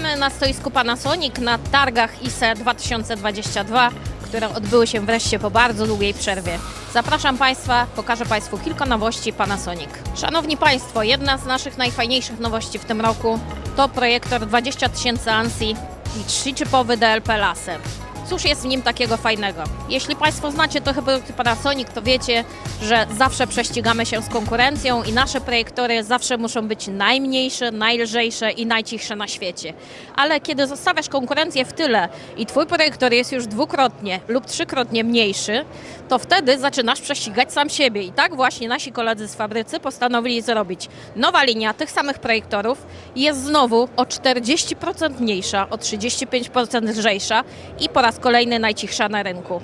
Witamy na stoisku Panasonic na targach ISE 2022, które odbyły się wreszcie po bardzo długiej przerwie. Zapraszam Państwa, pokażę Państwu kilka nowości Panasonic. Szanowni Państwo, jedna z naszych najfajniejszych nowości w tym roku to projektor 20 000 ANSI i 3-chipowy DLP laser. Cóż jest w nim takiego fajnego? Jeśli Państwo znacie trochę produkty Panasonic, to wiecie, że zawsze prześcigamy się z konkurencją i nasze projektory zawsze muszą być najmniejsze, najlżejsze i najcichsze na świecie. Ale kiedy zostawiasz konkurencję w tyle i Twój projektor jest już dwukrotnie lub trzykrotnie mniejszy, to wtedy zaczynasz prześcigać sam siebie. I tak właśnie nasi koledzy z fabrycy postanowili zrobić. Nowa linia tych samych projektorów jest znowu o 40% mniejsza, o 35% lżejsza i po raz kolejny najcichsza na rynku.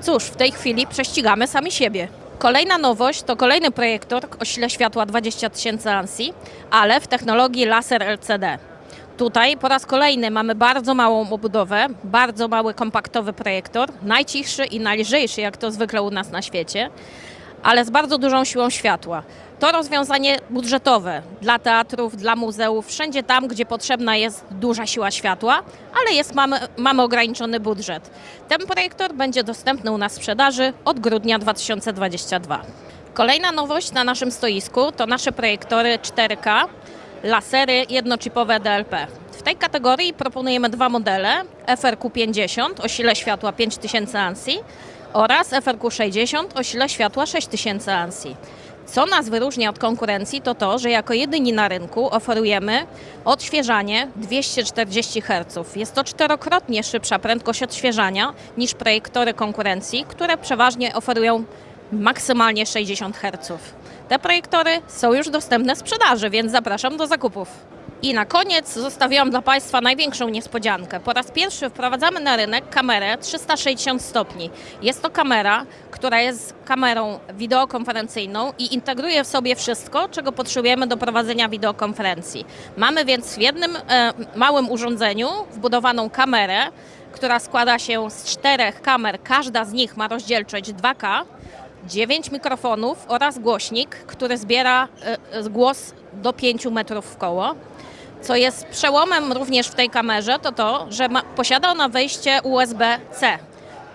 Cóż, w tej chwili prześcigamy sami siebie. Kolejna nowość to kolejny projektor o sile światła 20 000 ANSI, ale w technologii laser LCD. Tutaj po raz kolejny mamy bardzo małą obudowę, bardzo mały kompaktowy projektor, najcichszy i najlżejszy, jak to zwykle u nas na świecie, ale z bardzo dużą siłą światła. To rozwiązanie budżetowe dla teatrów, dla muzeów, wszędzie tam, gdzie potrzebna jest duża siła światła, ale jest, mamy, mamy ograniczony budżet. Ten projektor będzie dostępny u nas w sprzedaży od grudnia 2022. Kolejna nowość na naszym stoisku to nasze projektory 4K, lasery jednochipowe DLP. W tej kategorii proponujemy dwa modele: FRQ50 o sile światła 5000 ANSI oraz FRQ60 o sile światła 6000 ANSI. Co nas wyróżnia od konkurencji, to to, że jako jedyni na rynku oferujemy odświeżanie 240 Hz. Jest to czterokrotnie szybsza prędkość odświeżania niż projektory konkurencji, które przeważnie oferują maksymalnie 60 Hz. Te projektory są już dostępne w sprzedaży, więc zapraszam do zakupów. I na koniec zostawiłam dla Państwa największą niespodziankę. Po raz pierwszy wprowadzamy na rynek kamerę 360 stopni. Jest to kamera, która jest kamerą wideokonferencyjną i integruje w sobie wszystko, czego potrzebujemy do prowadzenia wideokonferencji. Mamy więc w jednym e, małym urządzeniu wbudowaną kamerę, która składa się z czterech kamer. Każda z nich ma rozdzielczość 2K. 9 mikrofonów oraz głośnik, który zbiera e, e, głos do 5 metrów w koło. Co jest przełomem również w tej kamerze, to to, że ma, posiada ona wejście USB-C.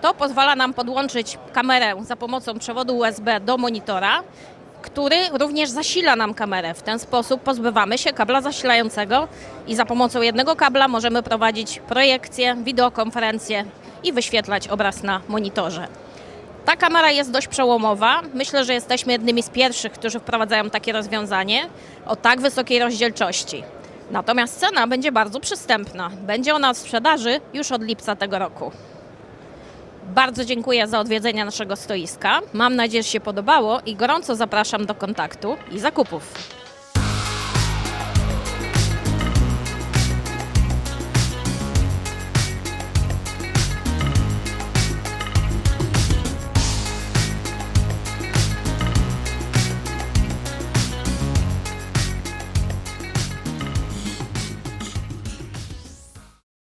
To pozwala nam podłączyć kamerę za pomocą przewodu USB do monitora, który również zasila nam kamerę. W ten sposób pozbywamy się kabla zasilającego i za pomocą jednego kabla możemy prowadzić projekcję, wideokonferencję i wyświetlać obraz na monitorze. Ta kamera jest dość przełomowa. Myślę, że jesteśmy jednymi z pierwszych, którzy wprowadzają takie rozwiązanie o tak wysokiej rozdzielczości. Natomiast cena będzie bardzo przystępna. Będzie ona w sprzedaży już od lipca tego roku. Bardzo dziękuję za odwiedzenie naszego stoiska. Mam nadzieję, że się podobało i gorąco zapraszam do kontaktu i zakupów.